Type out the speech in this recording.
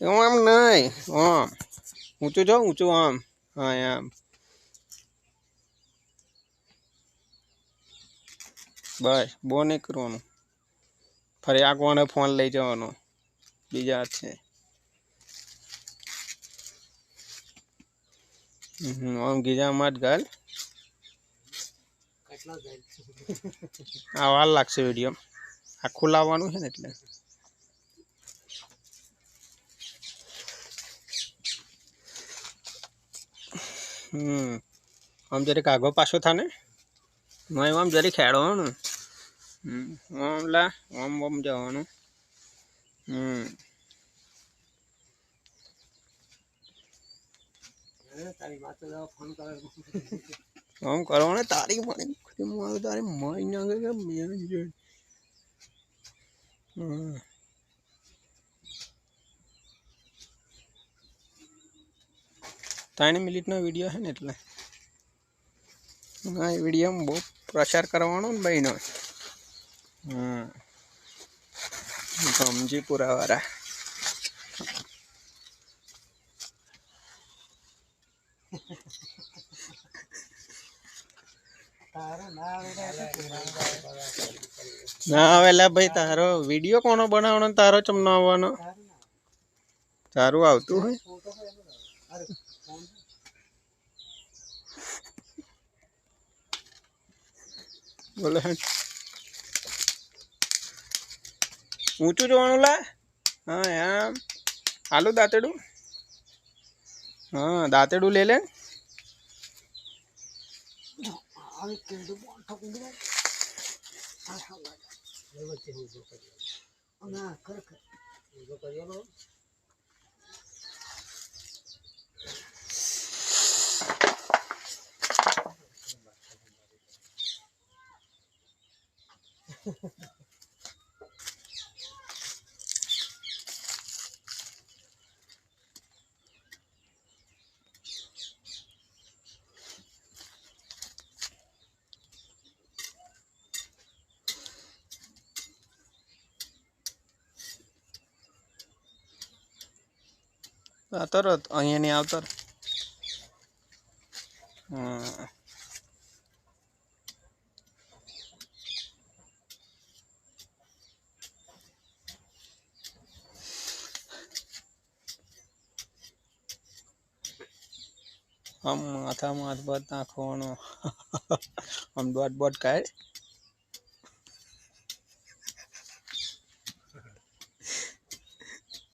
આમ નહીં આમ. ઊંચું જો ઊંચું આમ. હા આમ બસ બહુ નહીં કરવાનું. ફરી આ કોને ફોન લઈ જવાનો. બીજા હાથે આમ ગીજામાં જ ગાલ. આ વાર લાગશે વીડિયો આખું લાવવાનું છે ને એટલે. હમ. આમ જરીક આગો પાછો થાને? નહીં આમ જરી ખેડવાનું. હમ. આમ લા આમ આમ જવાનું. હમ. હે, ફોન કરે આમ કરવાનું તારી મારી મારું તારે મય ના કે મેં હમ. ત્રણ મિનિટનો વીડિયો છે ને એટલે. હા, એ વિડીયોમાં બહુ પ્રચાર કરવાનો ને ભાઈનો હમ. ગમજીપુરા વાળા ના આવે તો ના હવે લા ભાઈ, તારો વીડિયો કોનો બનાવવાનો તારો ચમનો આવવાનો? તારું આવતું હોય? બોલે. ઊંચું જોવાનું લા. હા એમ. આલુ દાંતેડું. હા દાંતેડું લે લે. ખરેખર ઊભો કર્યો નો આ તરત અહીંયા ની આવતર. હા આમ માથામાં હાથ બાથ નાખવાનો. આમ દોટ બોટ કાઢ.